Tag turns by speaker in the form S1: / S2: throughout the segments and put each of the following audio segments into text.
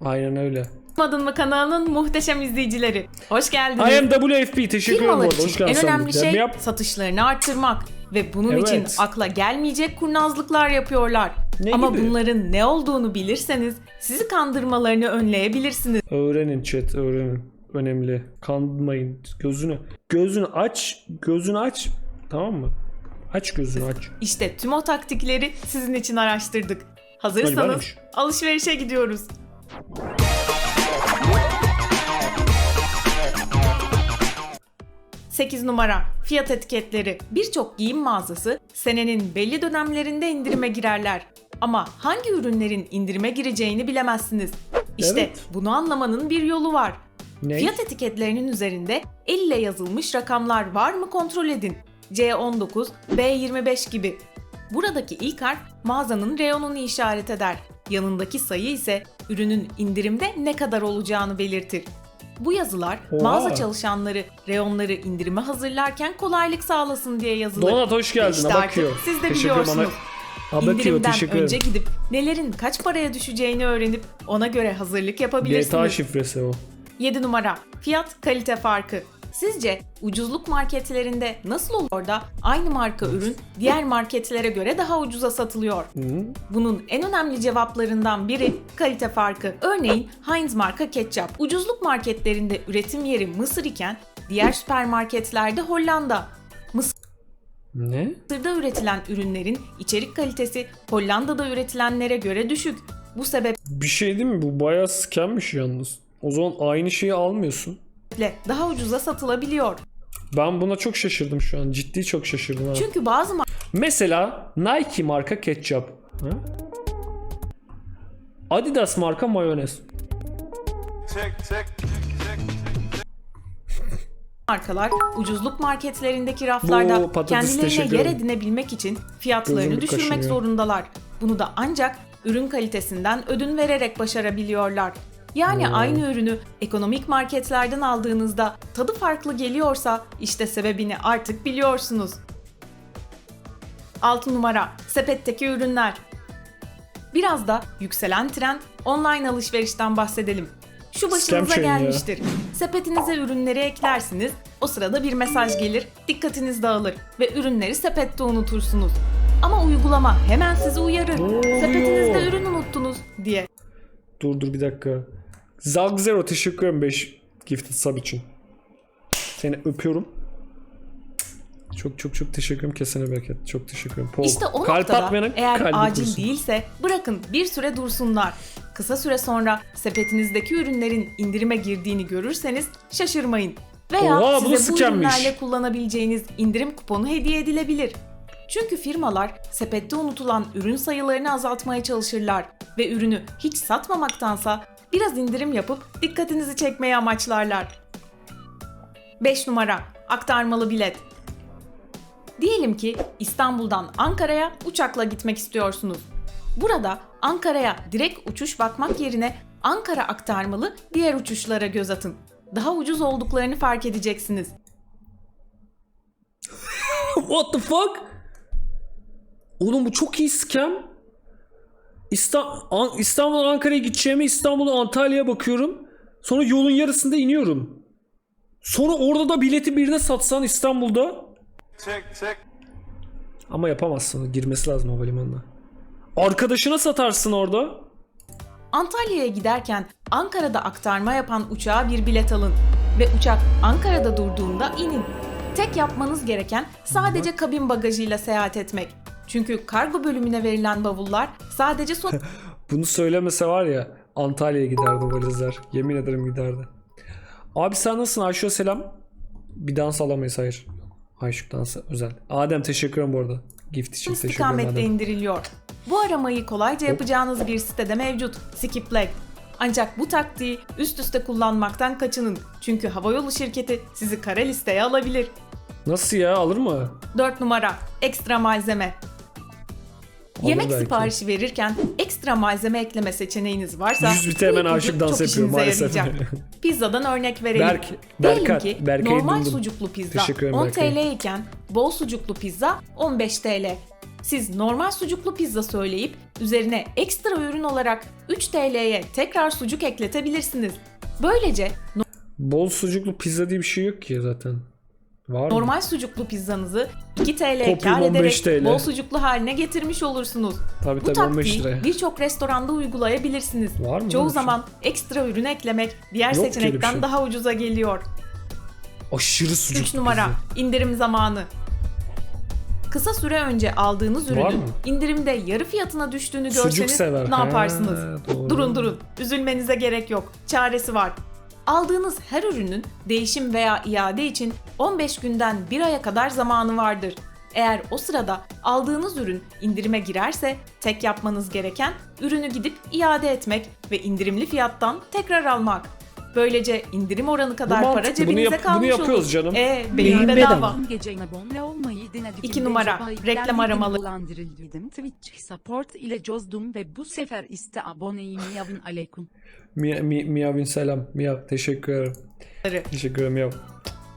S1: Aynen öyle.
S2: Madın mı kanalının muhteşem izleyicileri. Hoş geldiniz.
S1: I am WFP. Teşekkür ederim
S2: Firmalar.
S1: Hoş
S2: için
S1: geldin
S2: en önemli şey
S1: Yap.
S2: satışlarını arttırmak ve bunun
S1: Evet.
S2: için akla gelmeyecek kurnazlıklar yapıyorlar.
S1: Ne
S2: Ama
S1: gibi?
S2: bunların ne olduğunu bilirseniz sizi kandırmalarını önleyebilirsiniz.
S1: Öğrenin chat öğrenin. Önemli. Kandırmayın. Gözünü. Gözünü aç. Gözünü aç. Tamam mı? Aç gözünü aç.
S2: İşte tüm o taktikleri sizin için araştırdık. Hazırsanız
S1: varmış.
S2: alışverişe gidiyoruz. Sekiz numara fiyat etiketleri. Birçok giyim mağazası senenin belli dönemlerinde indirime girerler. Ama hangi ürünlerin indirime gireceğini bilemezsiniz. İşte
S1: Evet.
S2: bunu anlamanın bir yolu var.
S1: Ne?
S2: Fiyat etiketlerinin üzerinde el ile yazılmış rakamlar var mı kontrol edin. C19, B25 gibi. Buradaki ilk harf mağazanın reyonunu işaret eder. Yanındaki sayı ise ürünün indirimde ne kadar olacağını belirtir. Bu yazılar
S1: Oha.
S2: mağaza çalışanları reyonları indirime hazırlarken kolaylık sağlasın diye yazılır.
S1: Donat hoş geldin.
S2: İşte
S1: bakıyor.
S2: siz de
S1: Teşekkür
S2: biliyorsunuz.
S1: Ha, bakıyor.
S2: İndirimden
S1: Teşekkür
S2: önce gidip nelerin kaç paraya düşeceğini öğrenip ona göre hazırlık yapabilirsiniz.
S1: GTA şifresi o.
S2: 7 numara fiyat kalite farkı. Sizce ucuzluk marketlerinde nasıl olur da aynı marka ürün diğer marketlere göre daha ucuza satılıyor? Bunun en önemli cevaplarından biri kalite farkı. Örneğin Heinz marka ketçap. Ucuzluk marketlerinde üretim yeri Mısır iken diğer süpermarketlerde Hollanda.
S1: Ne?
S2: Mısır'da üretilen ürünlerin içerik kalitesi Hollanda'da üretilenlere göre düşük. Bu sebeple
S1: Bir şey değil mi? Bu bayağı scammiş yalnız. O zaman aynı şeyi almıyorsun.
S2: Daha ucuza satılabiliyor.
S1: Ben buna çok şaşırdım şu an. Ciddi çok şaşırdım ha.
S2: Çünkü bazı
S1: Mesela Nike marka ketçap. Ha? Adidas marka mayonez.
S2: markalar ucuzluk marketlerindeki raflarda
S1: Bu patates
S2: kendilerine
S1: teşekkür
S2: yer
S1: ederim.
S2: edinebilmek için fiyatlarını
S1: Gözüm bir
S2: düşürmek
S1: kaşınıyor.
S2: zorundalar. Bunu da ancak ürün kalitesinden ödün vererek başarabiliyorlar. Yani
S1: Hmm.
S2: aynı ürünü ekonomik marketlerden aldığınızda tadı farklı geliyorsa işte sebebini artık biliyorsunuz. 6 numara sepetteki ürünler. Biraz da yükselen trend online alışverişten bahsedelim. Şu başınıza gelmiştir. Sepetinize ürünleri eklersiniz. O sırada bir mesaj gelir, dikkatiniz dağılır ve ürünleri sepette unutursunuz. Ama uygulama hemen sizi uyarır. Sepetinizde ürün unuttunuz diye.
S1: Dur dur bir dakika. Zag Zero teşekkür ederim 5 gifted sub için. Seni öpüyorum. Çok çok çok teşekkür ederim. Kesene bereket. Çok teşekkür ederim. Paul.
S2: İşte o
S1: Kalp
S2: noktada eğer acil
S1: kurusun.
S2: değilse bırakın bir süre dursunlar. Kısa süre sonra sepetinizdeki ürünlerin indirime girdiğini görürseniz şaşırmayın. Veya
S1: Oha,
S2: size bu
S1: scammiş.
S2: ürünlerle kullanabileceğiniz indirim kuponu hediye edilebilir. Çünkü firmalar sepette unutulan ürün sayılarını azaltmaya çalışırlar ve ürünü hiç satmamaktansa biraz indirim yapıp dikkatinizi çekmeyi amaçlarlar. 5 numara aktarmalı bilet. Diyelim ki İstanbul'dan Ankara'ya uçakla gitmek istiyorsunuz. Burada Ankara'ya direkt uçuş bakmak yerine Ankara aktarmalı diğer uçuşlara göz atın. Daha ucuz olduklarını fark edeceksiniz.
S1: What the fuck? Oğlum bu çok iyi scam. İsta- An- İstanbul'dan Ankara'ya gideceğime İstanbul'dan Antalya'ya bakıyorum. Sonra yolun yarısında iniyorum. Sonra orada da bileti birine satsan İstanbul'da. Ama yapamazsın. Girmesi lazım havalimanına. Arkadaşına satarsın orada.
S2: Antalya'ya giderken Ankara'da aktarma yapan uçağa bir bilet alın ve uçak Ankara'da durduğunda inin. Tek yapmanız gereken sadece kabin bagajıyla seyahat etmek. Çünkü kargo bölümüne verilen bavullar sadece son
S1: Bunu söylemese var ya Antalya'ya giderdi valizler. Yemin ederim giderdi. Abi sen nasılsın Ayşe selam. Bir dans alamayız hayır. Ayşuk dansı özel. Adem teşekkür ederim bu arada. Gift için teşekkür ederim
S2: istikamette indiriliyor. Bu aramayı kolayca yapacağınız bir sitede mevcut. Skipleg. Ancak bu taktiği üst üste kullanmaktan kaçının. Çünkü havayolu şirketi sizi kara listeye alabilir.
S1: Nasıl ya alır mı?
S2: 4 numara ekstra malzeme. Yemek
S1: belki.
S2: siparişi verirken ekstra malzeme ekleme seçeneğiniz varsa
S1: 100 bite hemen aşık dans yapıyor maalesef.
S2: Pizzadan örnek verelim.
S1: Berk,
S2: Diyelim
S1: Berkay,
S2: ki
S1: Berkay'ı
S2: normal
S1: buldum.
S2: sucuklu pizza
S1: Teşekkür ederim
S2: 10
S1: Berkay.
S2: TL iken bol sucuklu pizza 15 TL. Siz normal sucuklu pizza söyleyip üzerine ekstra ürün olarak 3 TL'ye tekrar sucuk ekletebilirsiniz. Böylece
S1: Bol sucuklu pizza diye bir şey yok ki zaten. Var mı?
S2: normal sucuklu pizzanızı 2 TL kar
S1: 15
S2: ederek
S1: TL.
S2: bol sucuklu haline getirmiş olursunuz.
S1: Tabii
S2: Bu
S1: tabii 15
S2: taktiği birçok restoranda uygulayabilirsiniz.
S1: Var mı
S2: Çoğu
S1: şey?
S2: zaman ekstra ürün eklemek diğer
S1: Yok
S2: seçenekten
S1: şey.
S2: daha ucuza geliyor.
S1: Aşırı sucuklu
S2: 3 numara
S1: pizza.
S2: indirim zamanı. Kısa süre önce aldığınız ürünün
S1: mı?
S2: indirimde yarı fiyatına düştüğünü
S1: Sucuk
S2: görseniz ne
S1: Ha,
S2: yaparsınız?
S1: doğru.
S2: Durun durun. Üzülmenize gerek yok. Çaresi var. Aldığınız her ürünün değişim veya iade için 15 günden 1 aya kadar zamanı vardır. Eğer o sırada aldığınız ürün indirime girerse tek yapmanız gereken ürünü gidip iade etmek ve indirimli fiyattan tekrar almak. Böylece indirim oranı kadar para
S1: mantıklı. Bunu
S2: cebinize
S1: yap- bunu
S2: kalmış
S1: yapıyoruz
S2: olur.
S1: canım.
S2: E,
S1: Beyin
S2: beyin
S1: bedava.
S2: bedava.
S3: Gece abone olmayı denedim.
S2: İki numara, reklam aramalı.
S3: dolandırıldım. Twitch support ile cozdum ve bu sefer iste aboneyim yavun aleyküm.
S1: Mia, mi, Miavin selam. Miav teşekkür ederim. Teşekkür ederim Miav.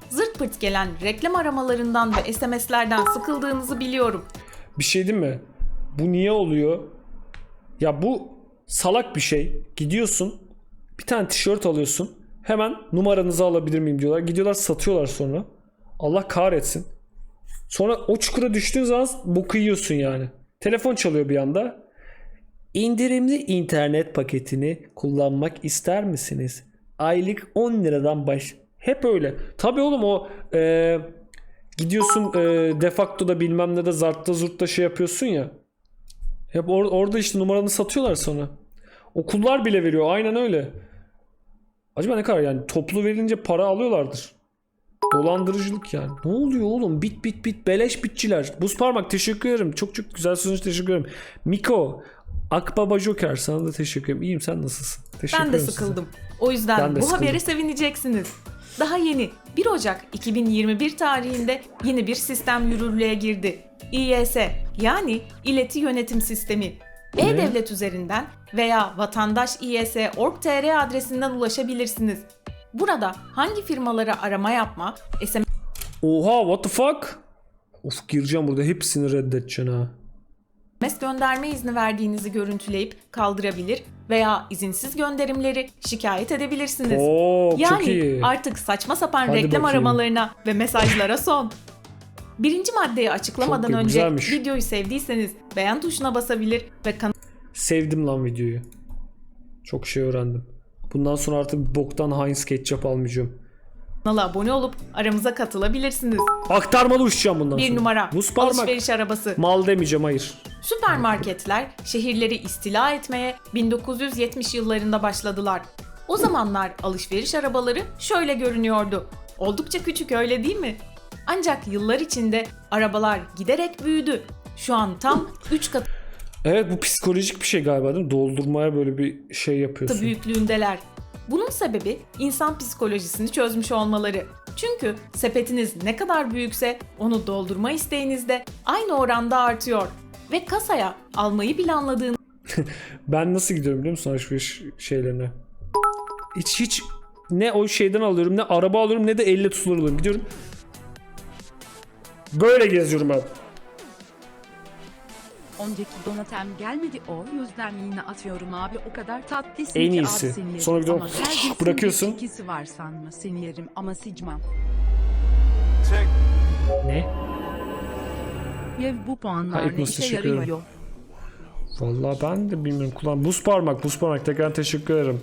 S2: Zırt pırt gelen reklam aramalarından ve SMS'lerden sıkıldığınızı biliyorum.
S1: Bir şey değil mi? Bu niye oluyor? Ya bu salak bir şey. Gidiyorsun bir tane tişört alıyorsun. Hemen numaranızı alabilir miyim diyorlar. Gidiyorlar satıyorlar sonra. Allah kahretsin. Sonra o çukura düştüğün zaman boku yiyorsun yani. Telefon çalıyor bir anda. İndirimli internet paketini kullanmak ister misiniz? Aylık 10 liradan baş. Hep öyle. Tabii oğlum o e, gidiyorsun e, defakto da bilmem ne de zartta zurtta şey yapıyorsun ya. Hep or- orada işte numaranı satıyorlar sana. Okullar bile veriyor. Aynen öyle. Acaba ne kadar yani toplu verilince para alıyorlardır. Dolandırıcılık yani. Ne oluyor oğlum? Bit bit bit beleş bitçiler. Buz parmak teşekkür ederim. Çok çok güzel için teşekkür ederim. Miko Akbaba Joker sana da teşekkür ederim. İyiyim sen nasılsın? Teşekkür
S2: Ben de
S1: ederim size.
S2: sıkıldım. O yüzden
S1: Ben
S2: bu
S1: sıkıldım.
S2: habere sevineceksiniz. Daha yeni 1 Ocak 2021 tarihinde yeni bir sistem yürürlüğe girdi. İYS yani İleti Yönetim Sistemi. E-Devlet üzerinden veya vatandaş İYS.org.tr adresinden ulaşabilirsiniz. Burada hangi firmalara arama yapma, SMS
S1: Oha what the fuck? Of gireceğim burada hepsini reddedeceksin ha.
S2: SMS gönderme izni verdiğinizi görüntüleyip kaldırabilir veya izinsiz gönderimleri şikayet edebilirsiniz.
S1: Oo
S2: yani
S1: çok iyi.
S2: artık saçma sapan
S1: Hadi
S2: reklam
S1: bakayım.
S2: aramalarına ve mesajlara son. Birinci maddeyi açıklamadan
S1: Çok
S2: önce
S1: güzelmiş.
S2: videoyu sevdiyseniz beğen tuşuna basabilir ve
S1: Sevdim lan videoyu. Çok şey öğrendim. Bundan sonra artık boktan Heinz ketçap almayacağım.
S2: Kanala abone olup aramıza katılabilirsiniz.
S1: Aktarmalı uçacağım bundan sonra.
S2: Bir numara
S1: Buz parmak.
S2: alışveriş arabası.
S1: Mal demeyeceğim hayır.
S2: Süpermarketler şehirleri istila etmeye 1970 yıllarında başladılar. O zamanlar alışveriş arabaları şöyle görünüyordu. Oldukça küçük öyle değil mi? Ancak yıllar içinde arabalar giderek büyüdü. Şu an tam 3 katı
S1: Evet bu psikolojik bir şey galiba değil mi? Doldurmaya böyle bir şey yapıyorsun.
S2: büyüklüğündeler. Bunun sebebi insan psikolojisini çözmüş olmaları. Çünkü sepetiniz ne kadar büyükse onu doldurma isteğiniz de aynı oranda artıyor. Ve kasaya almayı planladığınız
S1: Ben nasıl gidiyorum biliyor musun alışveriş şeylerine? Hiç hiç ne o şeyden alıyorum ne araba alıyorum ne de elle tutulur alıyorum. Gidiyorum. Böyle geziyorum ben.
S3: Önceki donatem gelmedi o yüzden yine atıyorum abi o kadar tatlısın
S1: En
S3: ki
S1: iyisi.
S3: abi seni yerim.
S1: Sonra bir de
S3: Ama
S1: bırakıyorsun.
S3: çekisi var sanma seni yerim ama sicmam.
S1: Ne?
S3: Yev bu
S1: Ha,
S3: puanlar ne işe
S1: teşekkür ederim.
S3: yarıyor?
S1: Vallahi ben de bilmiyorum. Kullan buz parmak, buz parmak. Tekrar teşekkür ederim.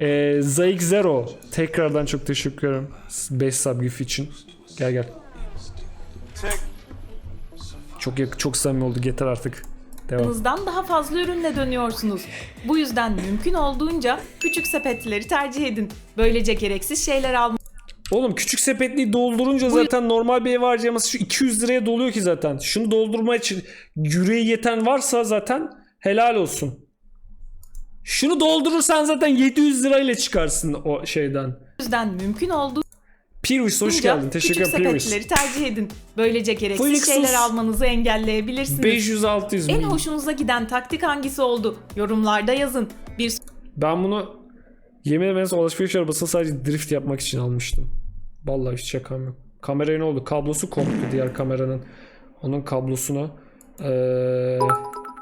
S1: Ee, Zayik Zero. Tekrardan çok teşekkür ederim. 5 sub gif için. Gel gel. Çok yak- çok samimi olduk. Yeter artık. Devam.
S2: Daha fazla ürünle dönüyorsunuz. Bu yüzden mümkün olduğunca küçük sepetleri tercih edin. Böylece gereksiz şeyler almak
S1: Oğlum küçük sepetliği doldurunca zaten normal bir ev harcaması şu 200 liraya doluyor ki zaten. Şunu doldurma için yüreği yeten varsa zaten helal olsun. Şunu doldurursan zaten 700 lirayla çıkarsın o şeyden.
S2: yüzden mümkün olduğunca
S1: Pirus hoş geldin. Teşekkür ederim Pirus.
S2: sepetleri tercih edin. Böylece gereksiz
S1: Felix
S2: şeyler almanızı engelleyebilirsiniz.
S1: 500-600
S2: En
S1: milyon.
S2: hoşunuza giden taktik hangisi oldu? Yorumlarda yazın. Bir
S1: Ben bunu yemin ederim alışveriş arabasını sadece drift yapmak için almıştım. Vallahi hiç şakam yok. Kameraya ne oldu? Kablosu koptu diğer kameranın. Onun kablosunu. Ee,